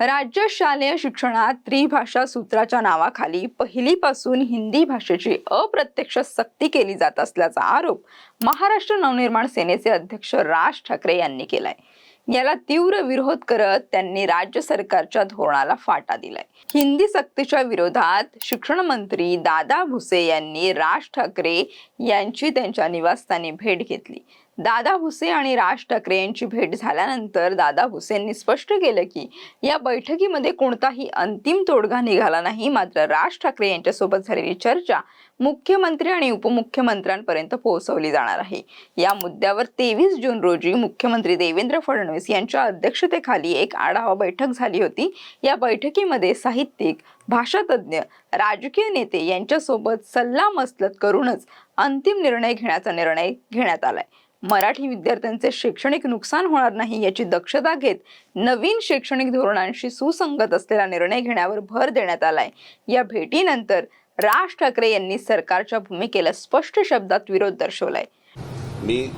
राज्य शालेय शिक्षणात त्रिभाषा सूत्राच्या नावाखाली पहिलीपासून हिंदी भाषेची अप्रत्यक्ष सक्ती केली जात असल्याचा आरोप महाराष्ट्र नवनिर्माण सेनेचे अध्यक्ष राज ठाकरे यांनी केलाय. याला तीव्र विरोध करत त्यांनी राज्य सरकारच्या धोरणाला फाटा दिलाय. हिंदी सक्तीच्या विरोधात शिक्षण मंत्री दादा भुसे यांनी राज ठाकरे यांची त्यांच्या निवासस्थानी भेट घेतली. दादा भुसे आणि राज ठाकरे यांची भेट झाल्यानंतर दादा भुसेंनी स्पष्ट केलं की या बैठकीमध्ये कोणताही अंतिम तोडगा निघाला नाही. मात्र राज ठाकरे यांच्यासोबत झालेली चर्चा मुख्यमंत्री आणि उपमुख्यमंत्र्यांपर्यंत पोहोचवली जाणार आहे. या मुद्द्यावर तेवीस जून रोजी मुख्यमंत्री देवेंद्र फडणवीस यांच्या अध्यक्षतेखाली एक आढावा बैठक झाली होती. या बैठकीमध्ये साहित्यिक भाषातज्ञ राजकीय नेते यांच्यासोबत सल्ला मसलत करूनच अंतिम निर्णय घेण्याचा निर्णय घेण्यात आलाय. मराठी विद्यार्थ्यांचे शैक्षणिक नुकसान होणार नाही याची दक्षता घेत नवीन शैक्षणिक धोरणांशी सुसंगत असलेला निर्णय घेण्यावर भर देण्यात आलाय. या भेटीनंतर राज ठाकरे यांनी सरकारच्या भूमिकेला स्पष्ट शब्दात विरोध दर्शवलाय. मी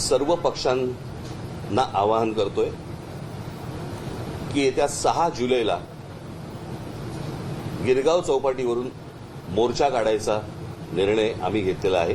सर्व पक्षांना आवाहन करतोय की येत्या सहा जुलैला गिरगाव चौपाटीवरून मोर्चा काढायचा निर्णय आम्ही घेतलेला आहे.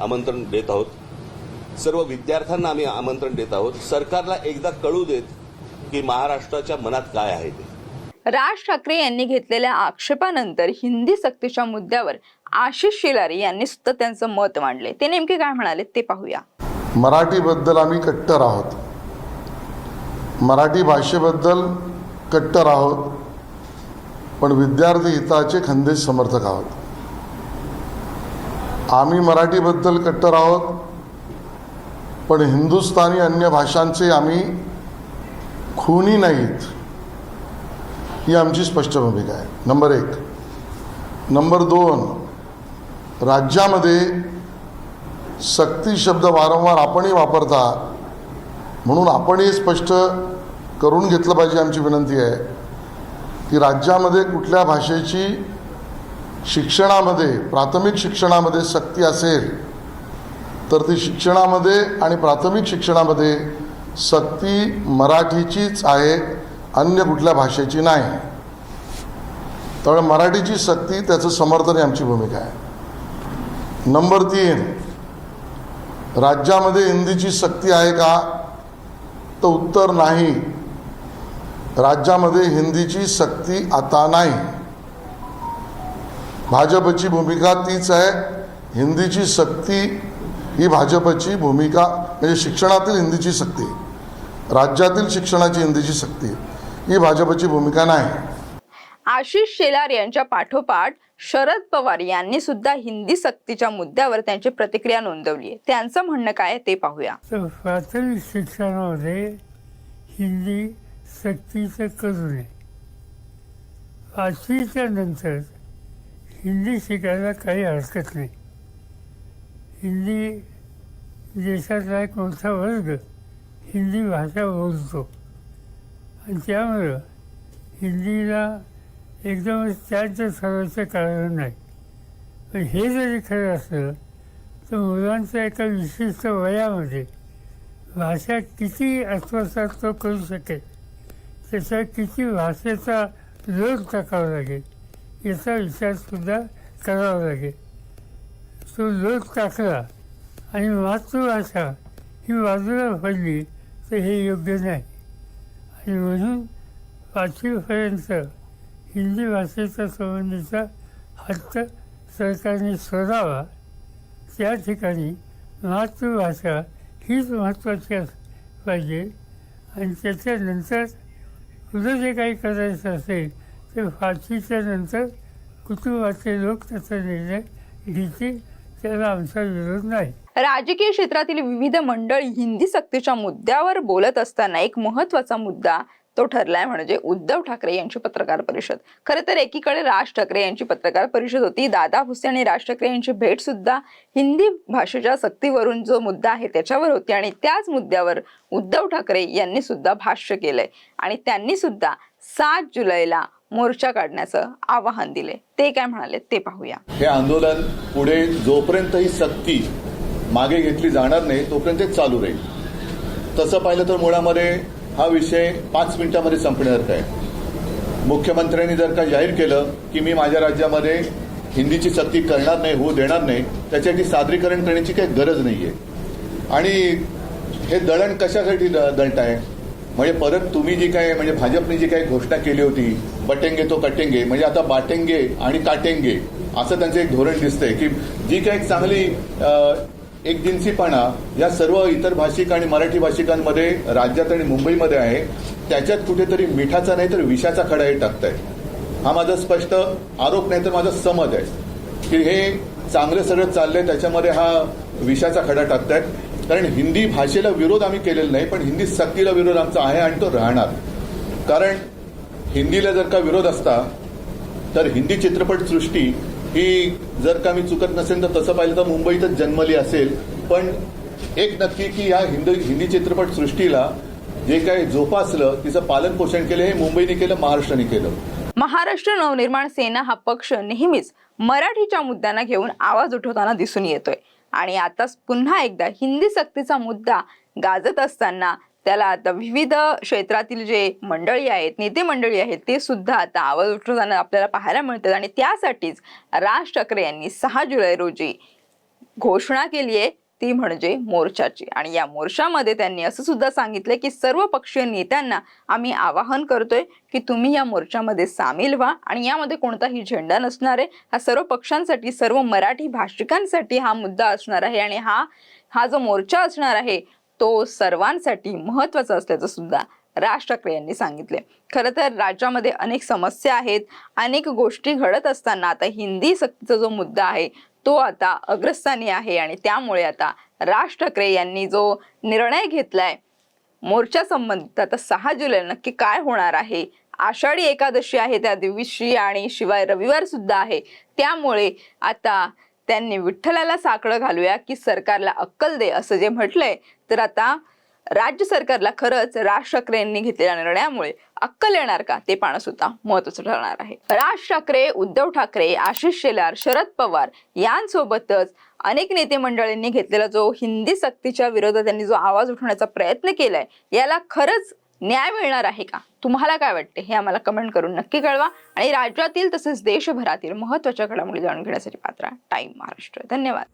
आमंत्रण देत आहोत. सर्व विद्यार्थ्यांना आम्ही आमंत्रण देत आहोत. सरकारला एकदा कळू देत की महाराष्ट्राच्या मनात काय आहे ते. राज ठाकरे यांनी घेतलेल्या आक्षेपानंतर हिंदी सक्तीच्या मुद्द्यावर आशिष शेलारी यांनी सुद्धा त्यांचं मत मांडले. ते नेमके काय म्हणाले ते पाहूया. मराठीबद्दल आम्ही कट्टर आहोत. मराठी भाषेबद्दल कट्टर आहोत. पण विद्यार्थी हिताचे खंदेश समर्थक आहोत. आम्ही मराठीबद्दल कट्टर आहोत पण हिंदुस्थानी अन्य भाषांचे आम्ही खूनी नाहीत ही आमची स्पष्ट भूमिका आहे. नंबर एक. नंबर दोन. राज्यामध्ये सक्ती शब्द वारंवार आपणही वापरता म्हणून आपणही स्पष्ट करून घेतलं पाहिजे आमची विनंती आहे. की राज्यामध्ये कुठल्या भाषेची शिक्षणामध्ये प्राथमिक शिक्षणामध्ये सक्ती असेल तर ती शिक्षणामध्ये आणि प्राथमिक शिक्षणामध्ये सक्ती मराठीचीच आहे अन्य कुठल्या भाषेची नाही. त्यामुळे मराठीची सक्ती त्याचं समर्थन ही आमची भूमिका आहे. नंबर तीन राज्यामध्ये हिंदीची सक्ती आहे का? तर उत्तर नाही. राज्यामध्ये हिंदीची सक्ती आता नाही. भाजपची भूमिका तीच आहे. हिंदीची सक्ती ही भाजपची भूमिका म्हणजे शिक्षणातील हिंदीची सक्ती राज्यातील शिक्षणाची हिंदीची सक्ती ही भाजपची भूमिका नाही. आशिष शेलार यांच्या पाठोपाठ शरद पवार यांनी सुद्धा हिंदी सक्तीच्या मुद्द्यावर त्यांची प्रतिक्रिया नोंदवली आहे. त्यांचं म्हणणं काय आहे ते पाहूया. प्राथमिक शिक्षणामध्ये हिंदी सक्तीचं करू नये पाचवीच्या नंतर हिंदी शिकायला काही हरकत नाही. हिंदी देशातला एक मोठा वर्ग हिंदी भाषा बोलतो. आणि त्यामुळं हिंदीला एकदमच त्याच ठरवायचं कारण नाही. पण हे जरी खरं असलं तर मुलांच्या एका विशिष्ट वयामध्ये भाषा किती आत्मसात तो करू शकेल? त्याचा किती भाषेचा लोक टाकावा लागेल? याचा विचारसुद्धा करावा लागेल. तो लोट टाकला आणि मातृभाषा ही बाजूला पडली तर हे योग्य नाही. आणि म्हणून पाचवीपर्यंत हिंदी भाषेचा संबंधीचा हक्क सरकारने सोडावा त्या ठिकाणी मातृभाषा हीच महत्त्वाची अस पाहिजे. आणि त्याच्यानंतर पुढं जे काही करायचं असेल ते पाचवीच्या नंतर कुटुंबाचे लोक त्याचा निर्णय घेतील त्याला आमचा विरोध नाही. राजकीय क्षेत्रातील विविध मंडळी हिंदी सक्तीच्या मुद्द्यावर बोलत असताना एक महत्त्वाचा मुद्दा तो ठरलाय म्हणजे उद्धव ठाकरे यांची पत्रकार परिषद. खरं तर एकीकडे राज ठाकरे यांची पत्रकार परिषद होती दादा भुसे आणि राज ठाकरे यांची भेट सुद्धा हिंदी भाषेच्या सक्तीवरून जो मुद्दा आहे त्याच्यावर होती आणि त्याच मुद्द्यावर उद्धव ठाकरे यांनी सुद्धा भाष्य केलंय. आणि त्यांनी सुद्धा सात जुलैला मोर्चा काढण्याचं आवाहन दिले. ते काय म्हणाले ते पाहूया. हे आंदोलन पुढे जोपर्यंत ही सक्ती मागे घेतली जाणार नाही तोपर्यंत चालू राहील. तसं पाहिलं तर मुळामध्ये हा विषय पाच मिनिटांमध्ये संपण्यासारखा आहे. मुख्यमंत्र्यांनी जर का जाहीर केलं की मी माझ्या राज्यामध्ये हिंदीची सक्ती करणार नाही होऊ देणार नाही त्याच्यासाठी सादरीकरण करण्याची काही गरज नाही आहे आणि हे दळण कशासाठी द- आहे म्हणजे परत तुम्ही जी काय म्हणजे भाजपने जी काही घोषणा केली होती बटेंगे तो कटेंगे म्हणजे आता बाटेंगे आणि काटेंगे असं त्यांचं एक धोरण दिसतंय की जी काही एक चांगली एक जिन्सीपणा या सर्व इतर भाषिक आणि मराठी भाषिकांमध्ये राज्यात आणि मुंबईमध्ये आहे त्याच्यात कुठेतरी मिठाचा नाही तर विषाचा खडा हे टाकताय. हा माझा स्पष्ट आरोप नाही तर माझा समज आहे. की हे चांगलं सगळं चाललंय त्याच्यामध्ये हा विषाचा खडा टाकतायत. कारण हिंदी भाषेला विरोध आम्ही केलेला नाही पण हिंदी सक्तीला विरोध आमचा आहे आणि तो राहणार. कारण हिंदीला जर का विरोध असता तर हिंदी चित्रपटसृष्टी ही जर का मी चुकत नसेल तर तसं पाहिलं तर मुंबईतच जन्मली असेल. पण एक नक्की की या हिंदी हिंदी चित्रपटसृष्टीला जे काही जोपासलं तिचं पालन पोषण केलं हे मुंबईने केलं महाराष्ट्राने केलं. महाराष्ट्र नवनिर्माण सेना हा पक्ष नेहमीच मराठीच्या मुद्द्यांना घेऊन आवाज उठवताना दिसून येतोय. आणि आता पुन्हा एकदा हिंदी सक्तीचा मुद्दा गाजत असताना त्याला आता विविध क्षेत्रातील जे मंडळी आहेत नेते मंडळी आहेत ते सुद्धा आता आवाज उठवताना आपल्याला पाहायला मिळतात आणि त्यासाठीच राज ठाकरे यांनी सहा जुलै रोजी घोषणा केली आहे ती म्हणजे मोर्चाची. आणि या मोर्चामध्ये त्यांनी असं सुद्धा सांगितलं की सर्व पक्षीय नेत्यांना आम्ही आवाहन करतोय की तुम्ही या मोर्चामध्ये सामील व्हा आणि यामध्ये कोणताही झेंडा नसणार आहे. हा सर्व पक्षांसाठी सर्व मराठी भाषिकांसाठी हा मुद्दा असणार आहे आणि हा हा जो मोर्चा असणार आहे तो सर्वांसाठी महत्त्वाचा असल्याचं सुद्धा राज ठाकरे यांनी सांगितले खरं तर राज्यामध्ये अनेक समस्या आहेत अनेक गोष्टी घडत असताना आता हिंदी सक्तीचा जो मुद्दा आहे तो आता अग्रस्थानी आहे आणि त्यामुळे आता राज ठाकरे यांनी जो निर्णय घेतलाय मोर्चा संबंधित आता सहा जुलै नक्की काय होणार आहे? आषाढी एकादशी आहे त्या दिवशी आणि शिवाय रविवार सुद्धा आहे. त्यामुळे आता त्यांनी विठ्ठलाला साकडं घालूया की सरकारला अक्कल दे असं जे म्हटलंय तर आता राज्य सरकारला खरंच राज ठाकरे यांनी घेतलेल्या निर्णयामुळे अक्कल येणार का? ते पाहणं सुद्धा महत्वाचं ठरणार आहे. राज ठाकरे उद्धव ठाकरे आशिष शेलार शरद पवार यांसोबतच अनेक नेते मंडळींनी घेतलेला जो हिंदी सक्तीच्या विरोधात त्यांनी जो आवाज उठवण्याचा प्रयत्न केलाय याला खरंच न्याय मिळणार आहे का? तुम्हाला काय वाटते? हे आम्हाला कमेंट करून नक्की कळवा. आणि राज्यातील तसेच देशभरातील महत्त्वाच्या घडामोडी जाणून घेण्यासाठी पात्र टाईम महाराष्ट्र. धन्यवाद.